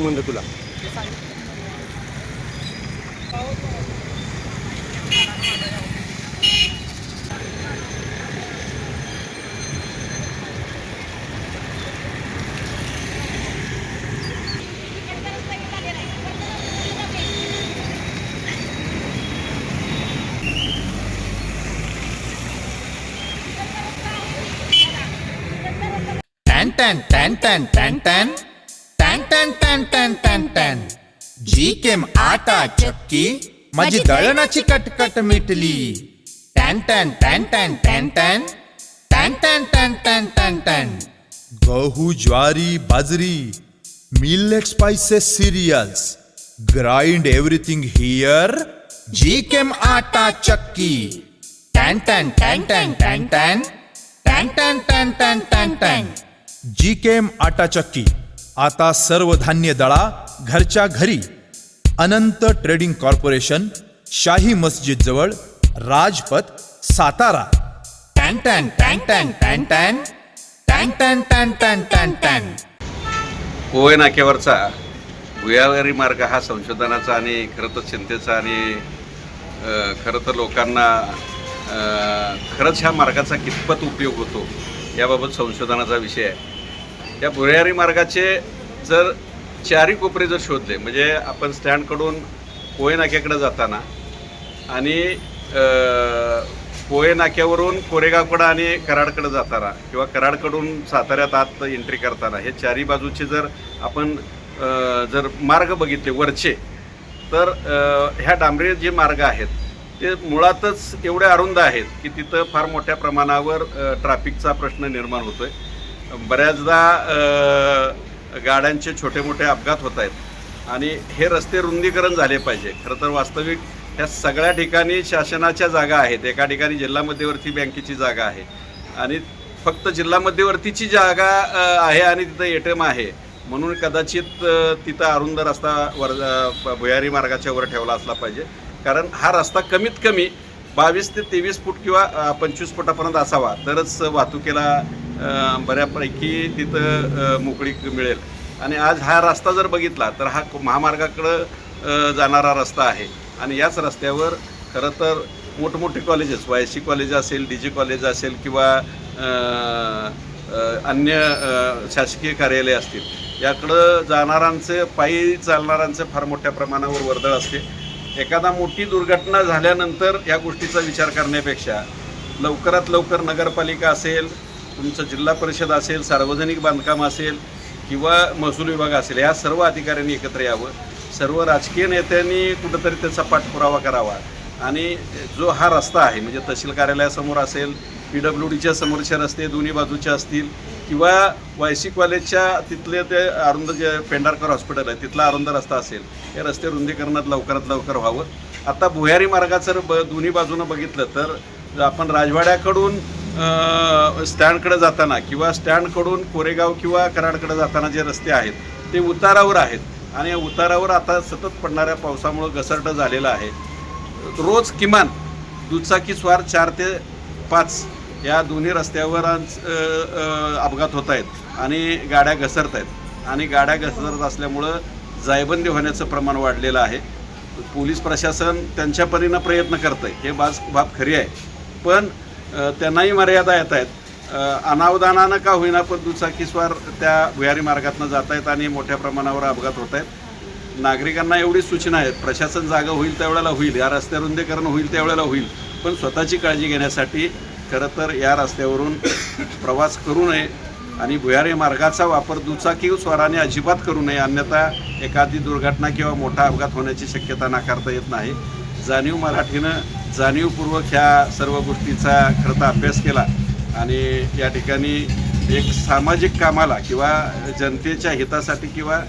म्हणलं तुला tan tan tan tan tan tan. टॅन टॅन टॅन टॅन टॅन जी केम आटा चक्की माझी दळणाची कटकट मिटली टॅन टॅन टॅन टॅन टॅन टॅन टॅन टॅन टॅन टॅन टॅन टॅन गहू ज्वारी बाजरी millet spices cereals grind everything here G केम आटा चक्की टॅन टॅन टॅन टॅन टॅन टॅन टॅन टॅन टॅन टॅन टॅन टॅन जी केम आटा चक्की आता सर्व धान्य दळा घरच्या घरी. अनंत ट्रेडिंग कॉर्पोरेशन शाही मस्जिद जवळ राजपथ सातारा. टॅन टॅन टॅन टॅन टॅन टॅन. टॅन टॅन टॅन टॅन टॅन टॅन. पोहे नाक्यावरचा? भुयारी मार्ग हा संशोधनाचा आणि खरं तर चिंतेचा आणि खरं तर लोकांना खरंच ह्या मार्गाचा कितपत उपयोग होतो याबाबत संशोधनाचा विषय आहे. या भुयारी मार्गाचे जर चारी कोपरे जर शोधले म्हणजे आपण स्टँडकडून पोहे नाक्याकडे जाताना आणि अ, पोहे नाक्यावरून कोरेगावकडं आणि कराडकडं जाताना किंवा कराडकडून साताऱ्यात आत एंट्री करताना हे चारी बाजूचे जर आपण जर मार्ग बघितले वरचे तर ह्या डांबरी जे मार्ग आहेत ते मुळातच एवढे अरुंद आहेत की तिथं फार मोठ्या प्रमाणावर ट्रॅफिकचा प्रश्न निर्माण होतो आहे बऱ्याचदा गाड्यांचे छोटे मोठे अपघात होत आहेत. आणि हे रस्ते रुंदीकरण झाले पाहिजे. खरं तर वास्तविक ह्या सगळ्या ठिकाणी शासनाच्या जागा आहेत. एका ठिकाणी जिल्हा मध्यवर्ती बँकेची जागा आहे. आणि फक्त जिल्हा मध्यवर्तीची जागा आहे आणि तिथं ए टी एम आहे. म्हणून कदाचित तिथं अरुंद रस्ता वर भुयारी मार्गाच्या वर ठेवला असला पाहिजे. कारण हा रस्ता कमीत कमी बावीस ते तेवीस फूट किंवा पंचवीस फुटापर्यंत असावा. तरच वाहतुकीला बऱ्यापैकी तिथं मोकळी मोकळीक मिळेल. आणि आज हा रस्ता जर बघितला तर हा महामार्गाकडं जाणारा रस्ता आहे. आणि याच रस्त्यावर खरं तर मोठमोठे कॉलेजेस वाय सी कॉलेज असेल डी जी कॉलेज असेल किंवा अन्य शासकीय कार्यालय असतील याकडं जाणारांचे पायी चालणाऱ्यांचे फार मोठ्या प्रमाणावर वर्दळ असते. एखादा मोठी दुर्घटना झाल्यानंतर या गोष्टीचा विचार करण्यापेक्षा लवकरात लवकर नगरपालिका असेल तुमचं जिल्हा परिषद असेल सार्वजनिक बांधकाम असेल किंवा महसूल विभाग असेल ह्या सर्व अधिकाऱ्यांनी एकत्र यावं. सर्व राजकीय नेत्यांनी कुठंतरी त्याचा पाठपुरावा करावा. आणि जो हा रस्ता आहे म्हणजे तहसील कार्यालयासमोर असेल पी डब्ल्यू डीच्या समोरचे रस्ते दोन्ही बाजूचे असतील किंवा वाय सी कॉलेजच्या तिथले ते अरुंद जे पेंढारकर हॉस्पिटल आहे तिथला अरुंद रस्ता असेल हे रस्ते रुंदीकरणात लवकरात लवकर व्हावं. आता भुयारी मार्गाचं जर ब दोन्ही बाजूनं बघितलं तर आपण राजवाड्याकडून स्टँडकडे जाताना किंवा स्टँडकडून कोरेगाव किंवा कराडकडे जाताना जे रस्ते आहेत ते उतारावर आहेत. आणि या उतारावर आता सतत पडणाऱ्या पावसामुळं घसरटं झालेलं आहे. रोज किमान दुचाकी स्वार चार ते पाच या दोन्ही रस्त्यावर अपघात होत आहेत आणि गाड्या घसरत आहेत. आणि गाड्या घसरत असल्यामुळं जायबंदी होण्याचं प्रमाण वाढलेलं आहे. पोलीस प्रशासन त्यांच्या परीनं प्रयत्न करतं आहे हे बाज बाब खरी आहे. पण त्यांनाही मर्यादा येत आहेत. अनावधानानं का होईना पण दुचाकीस्वार त्या भुयारी मार्गातनं जात आहेत आणि मोठ्या प्रमाणावर अपघात होत आहेत. नागरिकांना एवढी सूचना आहेत. प्रशासन जागा होईल त्यावेळेला होईल. या रस्त्या रुंदीकरण होईल त्यावेळेला होईल. पण स्वतःची काळजी घेण्यासाठी खरं तर या रस्त्यावरून प्रवास करू नये आणि भुयारी मार्गाचा वापर दुचाकी स्वाराने अजिबात करू नये. अन्यथा एखादी दुर्घटना किंवा मोठा अपघात होण्याची शक्यता नाकारता येत नाही. जाणीव मराठीनं जाणीवपूर्वक ह्या सर्व गोष्टीचा खरं तर अभ्यास केला आणि या ठिकाणी एक सामाजिक कामाला किंवा जनतेच्या हितासाठी किंवा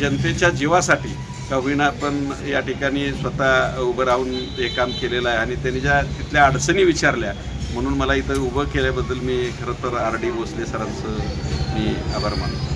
जनतेच्या जीवासाठी का होईना पण या ठिकाणी स्वतः उभं राहून हे काम केलेलं आहे आणि त्यांनी ज्या तिथल्या अडचणी विचारल्या म्हणून मला इथं उभं केल्याबद्दल मी खरं तर आर डी भोसले सरांचं मी आभार मानतो.